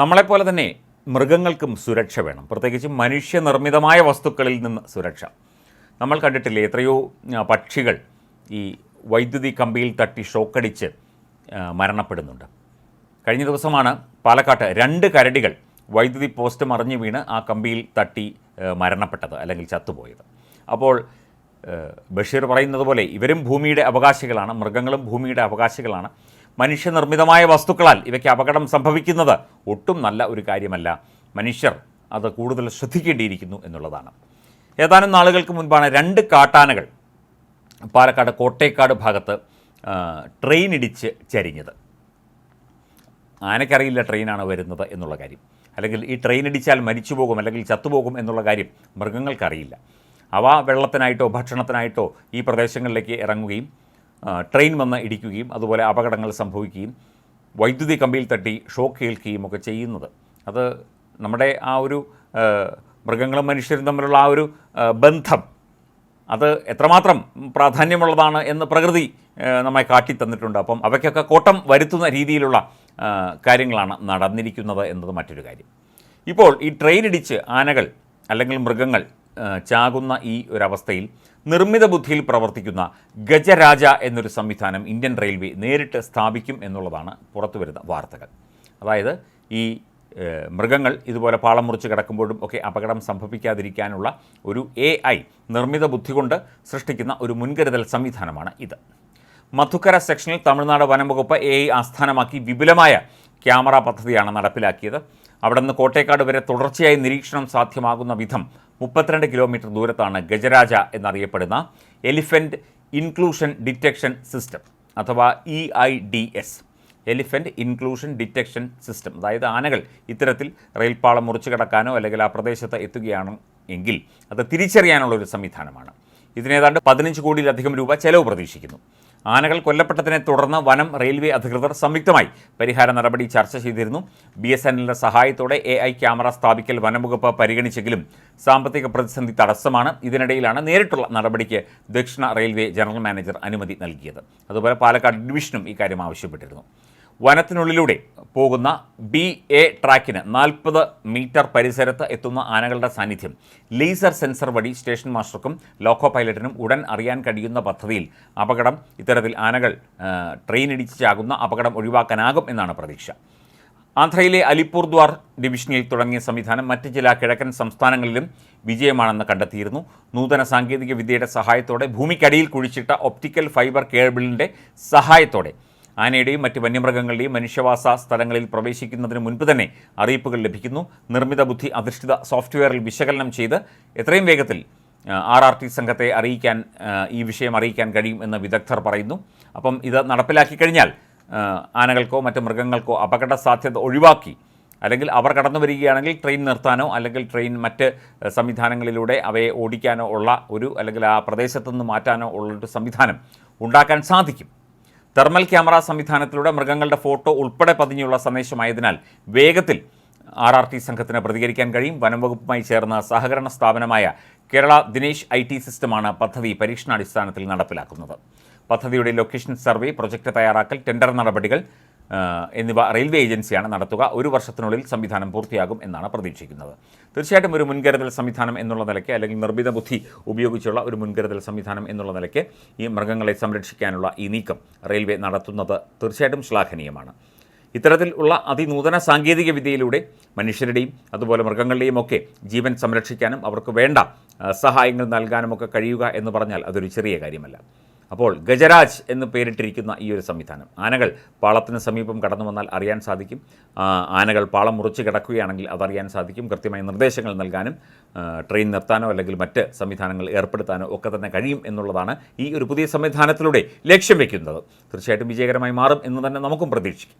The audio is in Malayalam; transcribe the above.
നമ്മളെപ്പോലെ തന്നെ മൃഗങ്ങൾക്കും സുരക്ഷ വേണം. പ്രത്യേകിച്ച് മനുഷ്യനിർമ്മിതമായ വസ്തുക്കളിൽ നിന്ന് സുരക്ഷ. നമ്മൾ കണ്ടിട്ടില്ലേ എത്രയോ പക്ഷികൾ ഈ വൈദ്യുതി കമ്പിയിൽ തട്ടി ഷോക്കടിച്ച് മരണപ്പെടുന്നുണ്ട്. കഴിഞ്ഞ ദിവസമാണ് പാലക്കാട്ട് രണ്ട് കരടികൾ വൈദ്യുതി പോസ്റ്റ് മറിഞ്ഞു വീണ് ആ കമ്പിയിൽ തട്ടി മരണപ്പെട്ടത് അല്ലെങ്കിൽ ചത്തുപോയത്. അപ്പോൾ ബഷീർ പറയുന്നത് പോലെ ഇവരും ഭൂമിയുടെ അവകാശികളാണ് മൃഗങ്ങളും ഭൂമിയുടെ അവകാശികളാണ്. മനുഷ്യനിർമ്മിതമായ വസ്തുക്കളാൽ ഇവയ്ക്ക് അപകടം സംഭവിക്കുന്നത് ഒട്ടും നല്ല ഒരു കാര്യമല്ല. മനുഷ്യർ അത് കൂടുതൽ ശ്രദ്ധിക്കേണ്ടിയിരിക്കുന്നു എന്നുള്ളതാണ്. ഏതാനും നാളുകൾക്ക് മുൻപാണ് രണ്ട് കാട്ടാനകൾ പാലക്കാട് കോട്ടേക്കാട് ഭാഗത്ത് ട്രെയിൻ ഇടിച്ച് ചരിഞ്ഞത്. ആനക്കറിയില്ല ട്രെയിനാണ് വരുന്നത് എന്നുള്ള കാര്യം. അല്ലെങ്കിൽ ഈ ട്രെയിൻ ഇടിച്ചാൽ മരിച്ചു പോകും അല്ലെങ്കിൽ ചത്തുപോകും എന്നുള്ള കാര്യം മൃഗങ്ങൾക്കറിയില്ല. അവ വെള്ളത്തിനായിട്ടോ ഭക്ഷണത്തിനായിട്ടോ ഈ പ്രദേശങ്ങളിലേക്ക് ഇറങ്ങുകയും ട്രെയിൻ വന്ന് ഇടിക്കുകയും അതുപോലെ അപകടങ്ങൾ സംഭവിക്കുകയും വൈദ്യുതി കമ്പിയിൽ തട്ടി ഷോക്ക് ഏൽക്കുകയും ഒക്കെ ചെയ്യുന്നത്. അത് നമ്മുടെ ആ ഒരു മൃഗങ്ങളും മനുഷ്യരും തമ്മിലുള്ള ആ ഒരു ബന്ധം അത് എത്രമാത്രം പ്രാധാന്യമുള്ളതാണ് എന്ന് പ്രകൃതി നമ്മെ കാട്ടിത്തന്നിട്ടുണ്ട്. അപ്പം അവയ്ക്കൊക്കെ കോട്ടം വരുത്തുന്ന രീതിയിലുള്ള കാര്യങ്ങളാണ് നടന്നിരിക്കുന്നത് എന്നത് മറ്റൊരു കാര്യം. ഇപ്പോൾ ഈ ട്രെയിൻ ഇടിച്ച് ആനകൾ അല്ലെങ്കിൽ മൃഗങ്ങൾ ചാകുന്ന ഈ ഒരവസ്ഥയിൽ നിർമ്മിത ബുദ്ധിയിൽ പ്രവർത്തിക്കുന്ന ഗജരാജ എന്നൊരു സംവിധാനം ഇന്ത്യൻ റെയിൽവേ നേരിട്ട് സ്ഥാപിക്കും എന്നുള്ളതാണ് പുറത്തുവരുന്ന വാർത്തകൾ. അതായത് ഈ മൃഗങ്ങൾ ഇതുപോലെ പാളം മുറിച്ച് കിടക്കുമ്പോഴും ഒക്കെ അപകടം സംഭവിക്കാതിരിക്കാനുള്ള ഒരു എ ഐ നിർമ്മിത ബുദ്ധി കൊണ്ട് സൃഷ്ടിക്കുന്ന ഒരു മുൻകരുതൽ സംവിധാനമാണ് ഇത്. മധുക്കര സെക്ഷനിൽ തമിഴ്നാട് വനംവകുപ്പ് എ ഐ ആസ്ഥാനമാക്കി വിപുലമായ ക്യാമറ പദ്ധതിയാണ് നടപ്പിലാക്കിയത്. അവിടെ നിന്ന് കോട്ടേക്കാട് വരെ തുടർച്ചയായി നിരീക്ഷണം സാധ്യമാകുന്ന വിധം മുപ്പത്തിരണ്ട് കിലോമീറ്റർ ദൂരത്താണ് ഗജരാജ എന്നറിയപ്പെടുന്ന എലിഫന്റ് ഇൻക്ലൂഷൻ ഡിറ്റക്ഷൻ സിസ്റ്റം അഥവാ E I D S elephant inclusion detection system അതായത് ആനകൾ ഇത്തരത്തിൽ റെയിൽപാളം മുറിച്ചു കടക്കാനോ അല്ലെങ്കിൽ ആ പ്രദേശത്ത് എത്തുകയാണ് എങ്കിൽ അത് തിരിച്ചറിയാനുള്ള ഒരു സംവിധാനമാണ്. ഇതിനേതാണ്ട് പതിനഞ്ച് കോടിയിലധികം രൂപ ചെലവ് പ്രതീക്ഷിക്കുന്നു. ആനകൾ കൊല്ലപ്പെട്ടതിനെ തുടർന്ന് വനം റെയിൽവേ അധികൃതർ സംയുക്തമായി പരിഹാര നടപടി ചർച്ച ചെയ്തിരുന്നു. ബി എസ് സഹായത്തോടെ എ ഐ ക്യാമറ സ്ഥാപിക്കൽ വനംവകുപ്പ് പരിഗണിച്ചെങ്കിലും സാമ്പത്തിക പ്രതിസന്ധി തടസ്സമാണ്. ഇതിനിടയിലാണ് നേരിട്ടുള്ള നടപടിക്ക് ദക്ഷിണ റെയിൽവേ ജനറൽ മാനേജർ അനുമതി നൽകിയത്. അതുപോലെ പാലക്കാട് ഡിവിഷനും ഇക്കാര്യം ആവശ്യപ്പെട്ടിരുന്നു. വനത്തിനുള്ളിലൂടെ പോകുന്ന ബി എ ട്രാക്കിന് നാൽപ്പത് മീറ്റർ പരിസരത്ത് എത്തുന്ന ആനകളുടെ സാന്നിധ്യം. ലേസർ സെൻസർ വഴി സ്റ്റേഷൻ മാസ്റ്റർക്കും ലോക്കോ പൈലറ്റിനും ഉടൻ അറിയാൻ കഴിയുന്ന പദ്ധതിയിൽ അപകടം ഇത്തരത്തിൽ ആനകൾ ട്രെയിൻ ഇടിച്ചാകുന്ന അപകടം ഒഴിവാക്കാനാകും എന്നാണ് പ്രതീക്ഷ. ആന്ധ്രയിലെ അലിപ്പൂർദ്വാർ ഡിവിഷനിൽ തുടങ്ങിയ സംവിധാനം മറ്റ് ചില കിഴക്കൻ സംസ്ഥാനങ്ങളിലും വിജയമാണെന്ന് കണ്ടെത്തിയിരുന്നു. നൂതന സാങ്കേതിക വിദ്യയുടെ സഹായത്തോടെ ഭൂമിക്കടിയിൽ കുഴിച്ചിട്ട ഒപ്റ്റിക്കൽ ഫൈബർ കേബിളിന്റെ സഹായത്തോടെ ആനയുടെയും മറ്റ് വന്യമൃഗങ്ങളുടെയും മനുഷ്യവാസ സ്ഥലങ്ങളിൽ പ്രവേശിക്കുന്നതിന് മുൻപ് തന്നെ അറിയിപ്പുകൾ ലഭിക്കുന്നു. നിർമ്മിത ബുദ്ധി അധിഷ്ഠിത സോഫ്റ്റ്വെയറിൽ വിശകലനം ചെയ്ത് എത്രയും വേഗത്തിൽ ആർ ആർ ടി സംഘത്തെ അറിയിക്കാൻ ഈ വിഷയം അറിയിക്കാൻ കഴിയും എന്ന് വിദഗ്ധർ പറയുന്നു. അപ്പം ഇത് നടപ്പിലാക്കി കഴിഞ്ഞാൽ ആനകൾക്കോ മറ്റ് മൃഗങ്ങൾക്കോ അപകട സാധ്യത ഒഴിവാക്കി അല്ലെങ്കിൽ അവർ കടന്നു വരികയാണെങ്കിൽ ട്രെയിൻ നിർത്താനോ അല്ലെങ്കിൽ ട്രെയിൻ മറ്റ് സംവിധാനങ്ങളിലൂടെ അവയെ ഓടിക്കാനോ ഉള്ള ഒരു അല്ലെങ്കിൽ ആ പ്രദേശത്തുനിന്ന് മാറ്റാനോ ഉള്ള ഒരു സംവിധാനം ഉണ്ടാക്കാൻ സാധിക്കും. തെർമൽ ക്യാമറ സംവിധാനത്തിലൂടെ മൃഗങ്ങളുടെ ഫോട്ടോ ഉൾപ്പെടെ പതിഞ്ഞുള്ള സന്ദേശമായതിനാൽ വേഗത്തിൽ ആർ ആർ ടി സംഘത്തിന് പ്രതികരിക്കാൻ കഴിയും. വനംവകുപ്പുമായി ചേർന്ന സഹകരണ സ്ഥാപനമായ കേരള ദിനേശ് ഐ ടി സിസ്റ്റമാണ് പദ്ധതി പരീക്ഷണാടിസ്ഥാനത്തിൽ നടപ്പിലാക്കുന്നത്. പദ്ധതിയുടെ ലൊക്കേഷൻ സർവേ പ്രൊജക്ട് തയ്യാറാക്കൽ ടെൻഡർ നടപടികൾ എന്നിവ റെയിൽവേ ഏജൻസിയാണ് നടത്തുക. ഒരു വർഷത്തിനുള്ളിൽ സംവിധാനം പൂർത്തിയാകും എന്നാണ് പ്രതീക്ഷിക്കുന്നത്. തീർച്ചയായിട്ടും ഒരു മുൻകരുതൽ സംവിധാനം എന്നുള്ള നിലയ്ക്ക് അല്ലെങ്കിൽ നിർമ്മിത ബുദ്ധി ഉപയോഗിച്ചുള്ള ഒരു മുൻകരുതൽ സംവിധാനം എന്നുള്ള നിലയ്ക്ക് ഈ മൃഗങ്ങളെ സംരക്ഷിക്കാനുള്ള ഈ നീക്കം റെയിൽവേ നടത്തുന്നത് തീർച്ചയായിട്ടും ശ്ലാഘനീയമാണ്. ഇത്തരത്തിൽ ഉള്ള അതിനൂതന സാങ്കേതിക വിദ്യയിലൂടെ മനുഷ്യരുടെയും അതുപോലെ മൃഗങ്ങളുടെയും ഒക്കെ ജീവൻ സംരക്ഷിക്കാനും അവർക്ക് വേണ്ട സഹായങ്ങൾ നൽകാനുമൊക്കെ കഴിയുക എന്ന് പറഞ്ഞാൽ അതൊരു ചെറിയ കാര്യമല്ല. അപ്പോൾ ഗജരാജ് എന്ന് പേരിട്ടിരിക്കുന്ന ഈ ഒരു സംവിധാനം. ആനകൾ പാളത്തിന് സമീപം കടന്നു വന്നാൽ അറിയാൻ സാധിക്കും. ആനകൾ പാളം മുറിച്ച് കിടക്കുകയാണെങ്കിൽ അതറിയാൻ സാധിക്കും. കൃത്യമായ നിർദ്ദേശങ്ങൾ നൽകാനും ട്രെയിൻ നിർത്താനോ അല്ലെങ്കിൽ മറ്റ് സംവിധാനങ്ങൾ ഏർപ്പെടുത്താനോ ഒക്കെ തന്നെ കഴിയും എന്നുള്ളതാണ് ഈ ഒരു പുതിയ സംവിധാനത്തിലൂടെ ലക്ഷ്യം വയ്ക്കുന്നത് തീർച്ചയായിട്ടും വിജയകരമായി മാറും എന്ന് തന്നെ നമുക്കും പ്രതീക്ഷിക്കും.